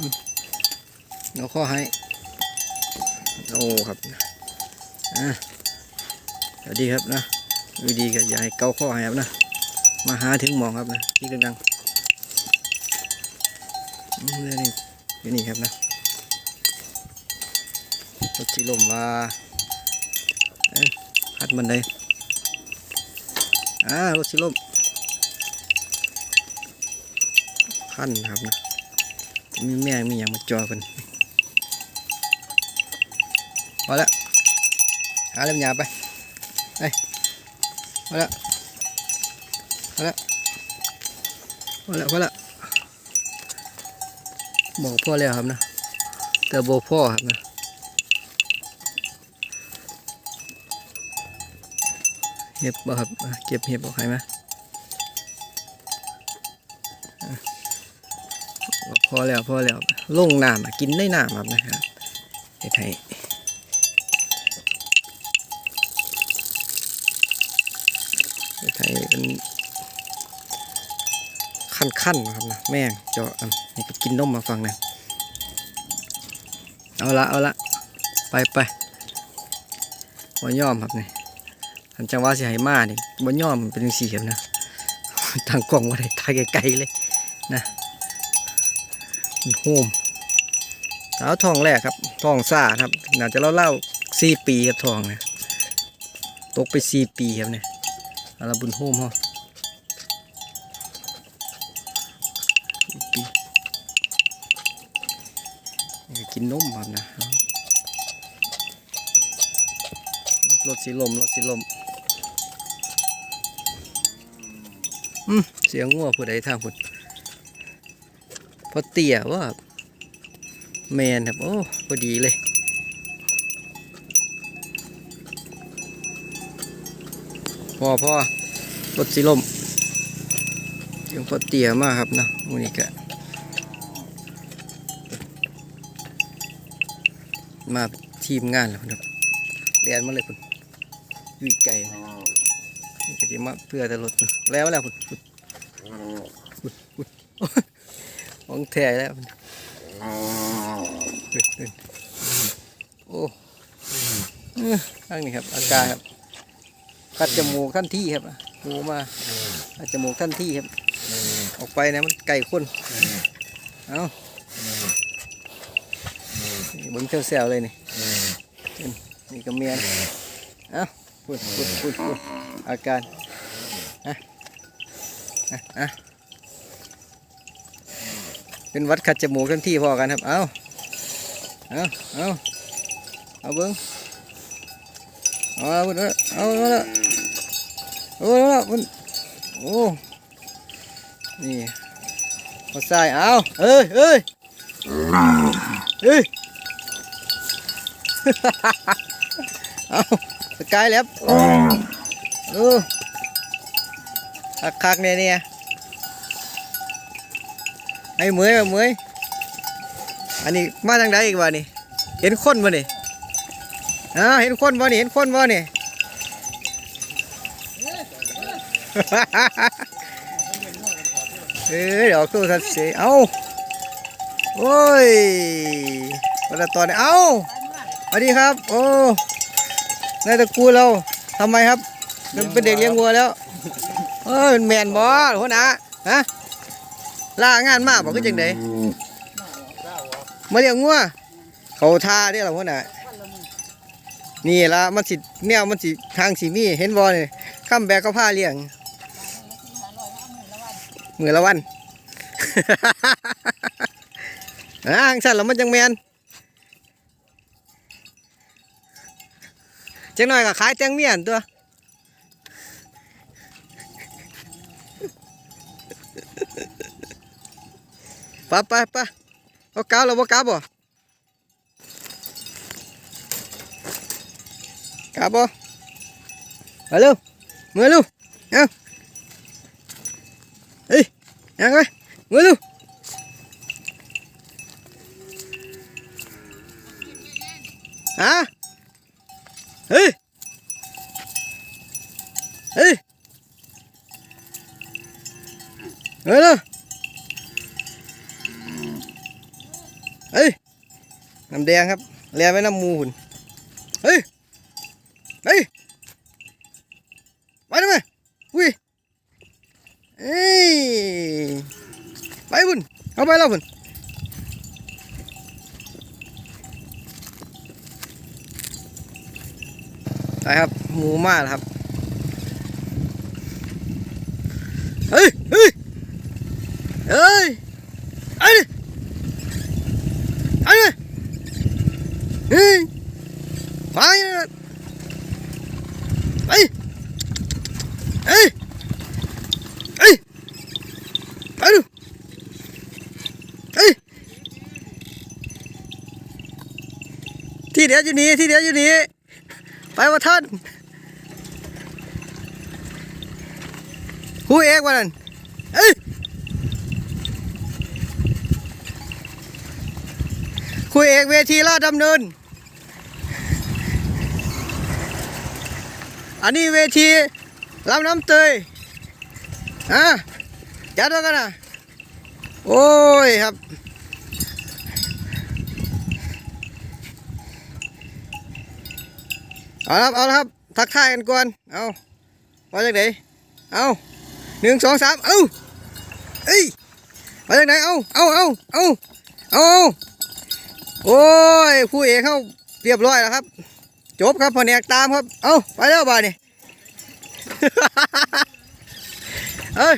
เอาข้อให้ โอ้ครับอะสวัสดีครับนะวิดีก็อย่าให้เกาข้อให้ครับนะ มาหาถึงหมองครับนะที่ดังๆอืมนี่นี่อยู่นี่ครับนะรถสีลมว่าเอ้ยพัดมันเลยอ่ารถสีลมขั้นครับนะ มีแม่มีอย่างมาจอกันพอแล้วหาเล่มยาไปไปพอแล้วพอแล้วพอแล้วพอแล้วบอกพ่อแล้วครับนะแต่โบพ่อครับนะเห็บบ่ครับอะเก็บเห็บออกให้ไหมาอะบอก พอแล้วพอแล้วลงน้ำกินได้น้ำครับนะครับเฮ็ดให้เฮ็ดให้เป็นขั้นๆนะครับนะแม่งเจาะนี่ก็กินนมมาฟังนะเอาละเอาละไปไปบ่ย่อมครับนี่ทันจังหวะสิให้มานี่บ่ย่อมเป็นจังซี่ครับนะทางกล้องว่าได้ถ่ายไกลๆเลย โฮมสาวทองแรกครับทองซ่าครับน่าจะเล่าๆสี่ปีครับทองนะตกไปสี่ปีครับเนี่ยเอาละบุญโฮมเฮาปีนี่ก็กินนมครับนะรถสีลมรถสีลมอืมเสียงงัวผู้ใดทางผู้ พอเตี่ยว่าแมนครับ โอ้พอดีเลยพอพอรถสีลมเสียงพอเตี่ยมากครับนะวันนี้ก็มาทีมงานแล้วครับเรียนมาเลยคุณวิ่งไก่นี่ก็จะมาเพื่อแต่รถแล้วแล้วคุณคุณคุณคุณ ของแท้แล้วโอ้เอ้อข้างนี้ครับ อาการครับกัดจมูกท่านที่ครับหูมากัดจมูกท่านที่ครับ ออกไปนะมันไก่ข้นเอาเบิ้งเซลเลยนี่นี่ก็เมียนเอ้าพูดพูดพูดอาการอะอะอะ เป็นวัดขัดจมูกทั้งที่พอกันครับ เอาเอาเอาเอาเบิ้งเอาเอาเอาเอาเอาโอ้นี่พอใส่เอาเอ้ยเอ้ยเฮ้ยเอาสกายแล้วเออคักๆเนี่ยเนี่ย ไอ้เหมยเอาเหมยอันนี้มาทางใดอีกวะนี่ เห็นคนบ่นี่อ่าเห็นคนบ่นี่เห็นคนบ่นี่เอ้ยเดี๋ยวตู้ทัดเสียเอาโอ้ยวันละตอนนี้เอาสวัสดีครับ โอ้นายตระกูลเราทำไมครับ มันเป็นเด็กเลี้ยงวัวแล้ว เออเป็นแมนบอสหัวหน้าฮะ ล่างานมากบอกขึ้นจังไดมาเลี้ยงวัวเขาท่าเด้อเราหัวหน้านี่ละมันสิแนวมันสิทางสีมีเห็นบอนี่ข้ามแบกเขาผ้าเลี้ยงมือละวันอ่างสั่นแล้วมันจังแมนจังหน่อยก็ขายแตงเมียนตัว ไปไปไปเอากาวเราบ่กาวบ่กาวบ่มาเร็วมือเร็วเอายังไงมือดูฮะเฮ้ยเฮ้ยเฮ้ย น้ำแดงครับแลไว้น้ำมูหุ่นเฮ้ยเฮ้ยไปได้ไมอุ้ยเอ้ยไปหุ่นเอาไปแล้วหุ่นไปครับหมูมาแล้วครับเฮ้ยเฮ้ยเฮ้ยไอ้ดิไอ้ดิ เฮ้ยไปนะไปเฮ้ยเฮ้ยไปดูเฮ้ยที่เดียวอยู่นี่ที่เดียวอยู่นี่ไปว่าท่านผู้เอกวันนั้นเอ้ยคุยเอกเวทีลาดดำเนิน อันนี้เวทีลำน้ำเตยอะจัดไว้กันนะโอ้ยครับ เอาครับ เอาครับ ทักทายกันก่อน เอามาจากไหนเอาหนึ่งสองสามเอาเอ้ยมาจากไหนเอาเอาเอาเอาเอาโอ้ยผู้เอกเข้าเรียบร้อยแล้วครับ จบครับแนกตามครับ เอาไปแล้วบ่านี่เอ้ย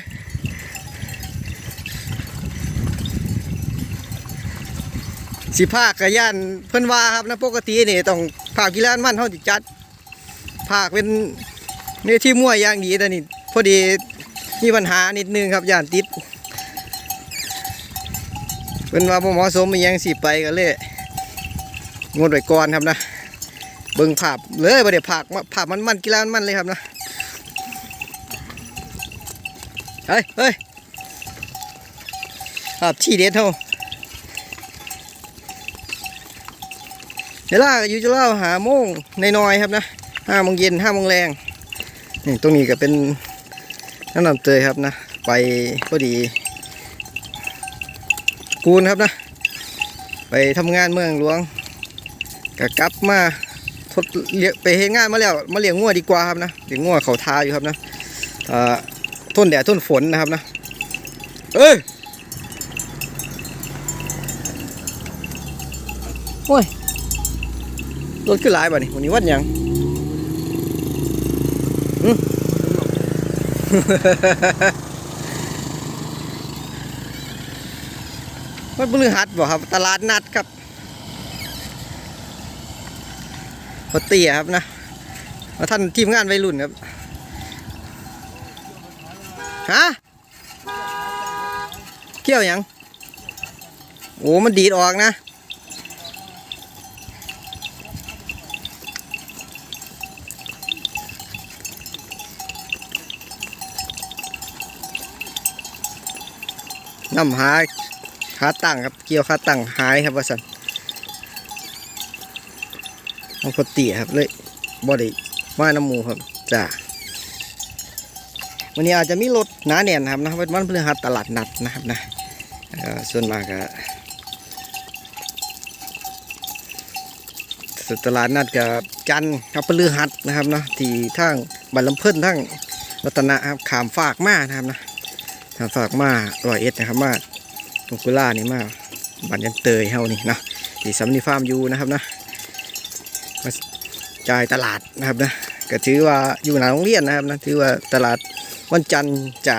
สิภาคกระยานเพิ่อนว่าครับนะปกตินี่ต้องภาคกีฬามันเท่าจิจัดภาคเป็นเนื้อที่มั่วอย่างดีแต่นี่พอดีมีปัญหานิดนึงครับย่านติดเพิ่นว่าบ่เหมาะสมอิหยังสิไปกันเลยงดไว้ก่อนครับนะ เบิ่งภาพเลยบ่ได้ภาพภาพมันมันกีฬามันมันเลยครับนะเฮ้ยเฮ้ยภาพที่เด็ดเท่าเดี๋ยวล่าอยู่จะเล่าหาโมงในน้อยครับนะห้าโมงเย็นห้าโมงแรงนี่ตรงนี้ก็เป็นน้ำหนำเตยครับนะ ไปพอดี กูนครับนะ ไปทำงานเมืองหลวงก็กลับมา ทดเลี้ยไปเฮ็ดงานมาแล้วมาเลี้ยงงัวดีกว่าครับนะเลี้ยงงัวเขาทาอยู่ครับนะอ่าทนแดดทนฝนนะครับนะเอ้ยโอ้ยรถขึ้นหลายบ่นี่วันนี้วันหยังหึวันพฤหัสบ่ครับ ตลาดนัดครับ พอเตี้ยครับนะมาท่านทีมงานวัยรุ่นครับฮะเกี่ยวยังโอ้มันดีดออกนะน้ำหาขาตั้งครับเกี่ยวขาตั้งหายครับว่าสัน มันพอเตีครับเลยบอดี้มาน้ำมูครับจ้าวันนี้อาจจะมีรถหนาแน่นนะครับนะวันวันพฤหัสตลาดนัดนะครับนะส่วนมากก็ส่วนตลาดนัดกับจันทร์กับพฤหัสนะครับเนาะที่ทางบันลำเพิ่นทั้งรัตนะครับขามฝากมานะครับนะขามฝากมาร้อยเอ็ดนะครับมาตรงกุล่านี่มาบันยันเตยเฮานี่นะที่สำนีฟาร์มอยู่นะครับนะ จ่ายตลาดนะครับนะก็ถือว่าอยู่หนาโรงเรียนนะครับนะถือว่าตลาดวันจันทร์จะ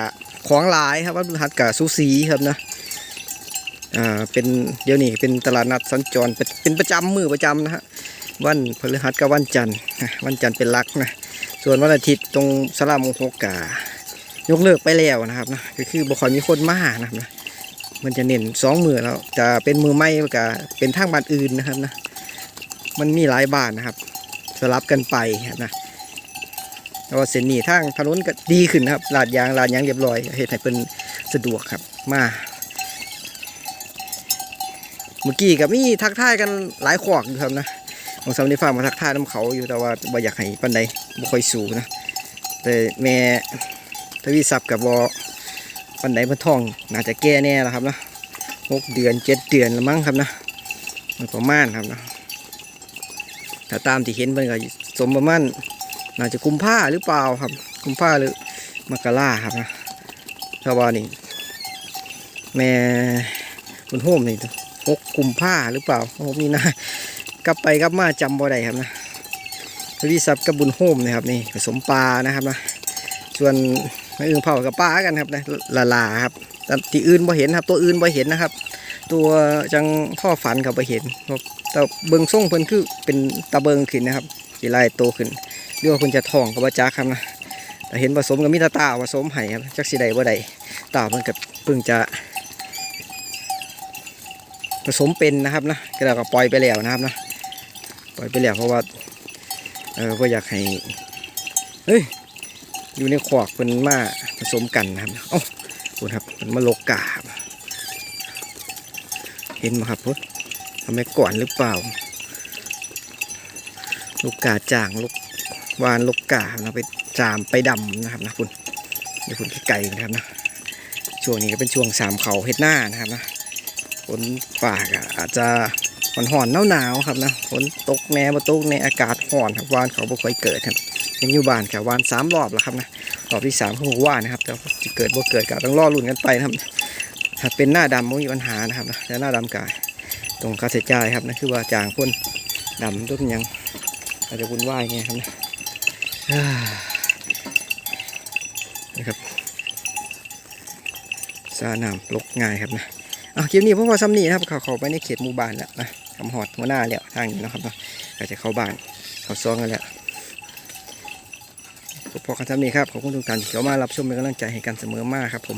ของลายครับวันพฤหัสกับสูสีครับนะอ่าเป็นเดี๋ยวนี้เป็นตลาดนัดสัญจรเป็นประจำมือประจำนะฮะวันพฤหัสกับวันจันทร์นะวันจันทร์เป็นลักนะส่วนวันอาทิตย์ตรงสลามมงคกายกเลิกไปแล้วนะครับนะก็คือบ่ค่อยมีคนมานะครับนะมันจะเน้นสองมือแล้วจะเป็นมือไม่กับเป็นทางบ้านอื่นนะครับนะ มันมีหลายบ้านนะครับ สลับกันไปครับนะแต่ว่าเส้นนี้ทางถนนก็ดีขึ้นนะครับลาดยางลาดยางเรียบร้อยเหตุให้เป็นสะดวกครับ มา เมื่อกี้กับมีทักทายกันหลายขวากอยู่ครับนะของสำนีฟ้ามาทักทายน้ำเขาอยู่แต่ว่าบ่อยากให้ปันใดบ่ค่อยสูนะแต่แม่ทวีศัพท์กับบอปันใดมันทอง น่าจะแก่แน่แล้วครับนะหกเดือนเจ็ดเดือนล้วมั้งครับนะมันประมาณครับนะ ถ้าตามที่เห็นมันก็สมประมาณน่าจะกุมผ้าหรือเปล่าครับกุมผ้าหรือมักราครับนะถ้าว่านี่แม่คุณโฮมนี่หกกุมผ้าหรือเปล่าโอ้มีนากลับไปกลับมาจำบ่ได้ครับนะรีซับกับบุญโฮมนะครับนี่ผสมปลานะครับนะส่วนไม่อื่นเผากับปลากันครับนะละลาครับแต่ที่อื่นบ่เห็นครับ ตัวอื่นบ่เห็นนะครับ ตัวจังท่อฝันเขาไปเห็นครับแต่เบิงส่งเพิ่นคือเป็นตะเบิงขึ้นนะครับสีลายโตขึ้นเรียกว่าเพิ่นจะทองกับว่าจักครับนะแต่เห็นผสมกับมิตรตาผสมไห้ครับจักสีใดบ่ใดตาเพิ่นกับเพิ่งจะผสมเป็นนะครับนะก็แล้วก็ปล่อยไปแล้วนะครับนะปล่อยไปแล้วเพราะว่าเออก็อยากให้เฮ้ยอยู่ในขวากเพิ่นมาผสมกันนะครับเอ้าคุณครับมันมาลกกาครับ เห็นไหมครับพุทธทำไมก่อนหรือเปล่า ลูกกาจ่างลูกวานลูกกานะไปจามไปดำนะครับนะคุณเดี๋ยวคุณไก่นะครับนะช่วงนี้ก็เป็นช่วงสามเขาเฮ็ดหน้านะครับนะฝนป่ากอาจจะหอนหอนหนาวหนาวครับนะฝนตกแน่บ่ตกในอากาศห่อนครับวานเขาบ่ค่อยเกิดครับยังอยู่บ้านครับวานสามรอบแล้วครับนะรอบที่สามเขาบอกว่านะครับแต่จะเกิดบ่เกิดก็ต้องรอลุ้นกันไปนะครับ ถ้าเป็นหน้าดำไม่มีปัญหานะครับนะแต่หน้าดำกาย ตรงคาใช้จ่ายครับนั่นคือว่าจางพ่นดำต้นยังอาจจะวุ่นวายไงครับนะนะครับสาน้ำลกง่ายครับนะอะคลิปนี้พวกเราซ้ำนี่นะครับเขาเขาไปในเขตหมู่บ้านแล้วนะคำหอดหัวหน้าแล้วทางนี้นะครับเนาะก็จะเข้าบ้านเข้าซ้องกันแล้วพอกันซ้ำนี้ครับขอบคุณทุกท่านที่เข้ามารับชมเป็นกำลังใจให้กันเสมอมากครับผม